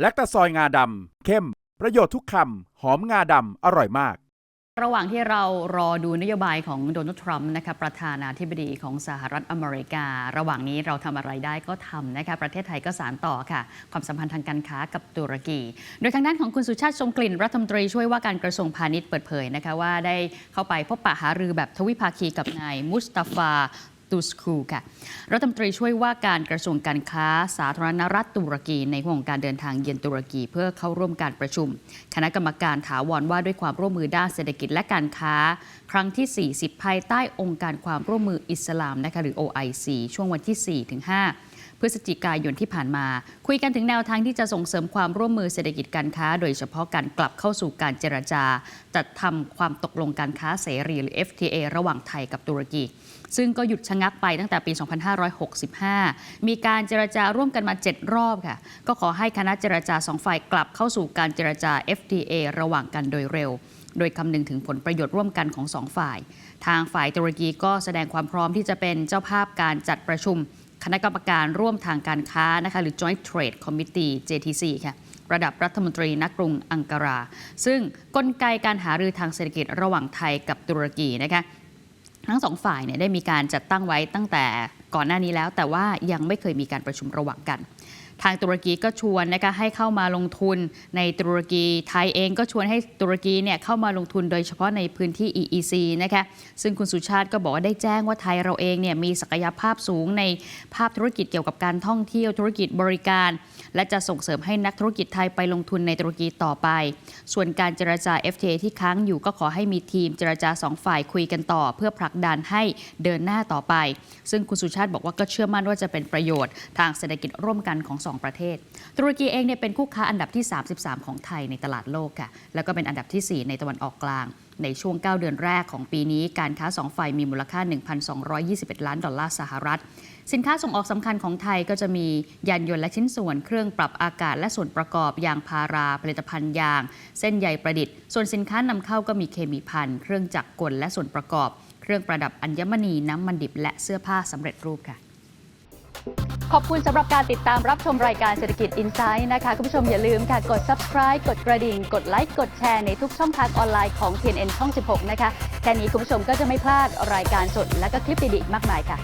แลคตาซอยงาดำเข้ม ประโยชน์ทุกคำหอมงาดำอร่อยมาก ระหว่างที่เรารอดูนโยบายของโดนัลด์ทรัมป์นะคะประธานาธิบดีของสหรัฐอเมริกา ระหว่างนี้เราทำอะไรได้ก็ทำนะคะประเทศไทยก็สานต่อค่ะ ความสัมพันธ์ทางการค้ากับตุรกี โดยทางด้านของคุณสุชาติชมกลิ่นรัฐมนตรีช่วยว่าการกระทรวงพาณิชย์เปิดเผยนะคะว่าได้เข้าไปพบปะหารือแบบทวิภาคีกับนายมุสตาฟา ตูสคูค่ะ รัฐมนตรีช่วยว่าการกระทรวงการค้าสาธารณรัฐตุรกี ในห่วงการเดินทางเยือนตุรกี เพื่อเข้าร่วมการประชุม คณะกรรมการถาวรว่าด้วยความร่วมมือด้านเศรษฐกิจและการค้า ครั้งที่ 40 ภายใต้องค์การความร่วมมืออิสลามนะคะหรือ OIC ช่วงวันที่4ถึง5 พฤศจิกายนที่ผ่านมา คุยกันถึงแนวทางที่จะส่งเสริมความร่วมมือเศรษฐกิจการค้า โดยเฉพาะการกลับเข้าสู่การเจรจา จัดทำความตกลงการค้าเสรีหรือ FTA ระหว่างไทยกับตุรกี ซึ่งก็หยุดชะงักไปตั้งแต่ปี 2565 มีการเจรจาร่วมกันมา 7 รอบค่ะ ก็ขอให้คณะเจรจาสองฝ่ายกลับเข้าสู่การเจรจา FTA ระหว่างกันโดยเร็วโดยคำนึงถึงผลประโยชน์ร่วมกันของสองฝ่าย ทางฝ่ายตุรกีก็แสดงความพร้อมที่จะเป็นเจ้าภาพการจัดประชุม คณะกรรมการร่วมทางการค้านะคะหรือ Joint Trade Committee JTC ค่ะระดับรัฐมนตรีนักกรุงอังการา ซึ่งกลไกการหารือทางเศรษฐกิจระหว่างไทยกับตุรกีนะคะทั้งสองฝ่ายเนี่ยได้มีการจัดตั้งไว้ตั้งแต่ก่อนหน้านี้แล้ว แต่ว่ายังไม่เคยมีการประชุมระหว่างกัน ทางตุรกีก็ชวนนะคะให้เข้ามาลงทุนในตุรกีไทยเองก็ชวนให้ตุรกีเนี่ยเข้ามาลงทุนโดยเฉพาะในพื้นที่ EEC นะคะซึ่งคุณสุชาติก็บอกว่าได้แจ้งว่าไทยเราเองเนี่ยมีศักยภาพสูงในภาพธุรกิจเกี่ยวกับการท่องเที่ยวธุรกิจบริการ และจะส่งเสริมให้นักธุรกิจไทยไปลงทุนในตุรกีต่อไป ส่วนการเจรจา FTA ที่ค้างอยู่ก็ขอให้มีทีมเจรจาสองฝ่ายคุยกันต่อ เพื่อผลักดันให้เดินหน้าต่อไป ซึ่งคุณสุชาติบอกว่าก็เชื่อมั่นว่าจะเป็นประโยชน์ทางเศรษฐกิจร่วมกันของสองประเทศ ตุรกีเองเนี่ยเป็นคู่ค้าอันดับที่ 33 ของไทยในตลาดโลกค่ะ แล้วก็เป็นอันดับทีสี่ 4 ในตะวันออกกลาง ในช่วง 9 เดือนแรกของปีนี้ การค้าสองฝ่ายมีมูลค่า 1,221 ล้านดอลลาร์สหรัฐ สินค้าส่งออกสำคัญของไทยก็จะมียานยนต์และชิ้นส่วน เครื่องปรับอากาศและส่วนประกอบยางพารา ผลิตภัณฑ์ยาง เส้นใยประดิษฐ์ ส่วนสินค้านำเข้าก็มีเคมีภัณฑ์ เครื่องจักรกลและส่วนประกอบ เครื่องประดับอัญมณีน้ำมันดิบและเสื้อผ้าสำเร็จรูปค่ะ ขอบคุณสำหรับการติดตามรับชมรายการเศรษฐกิจอินไซด์นะคะ คุณผู้ชมอย่าลืมค่ะ กด subscribe กดกระดิ่ง กดไลค์ กดแชร์ในทุกช่องทางออนไลน์ของ TNN ช่อง 16 นะคะ แค่นี้คุณผู้ชมก็จะไม่พลาดรายการสดและก็คลิปดีๆมากมายค่ะ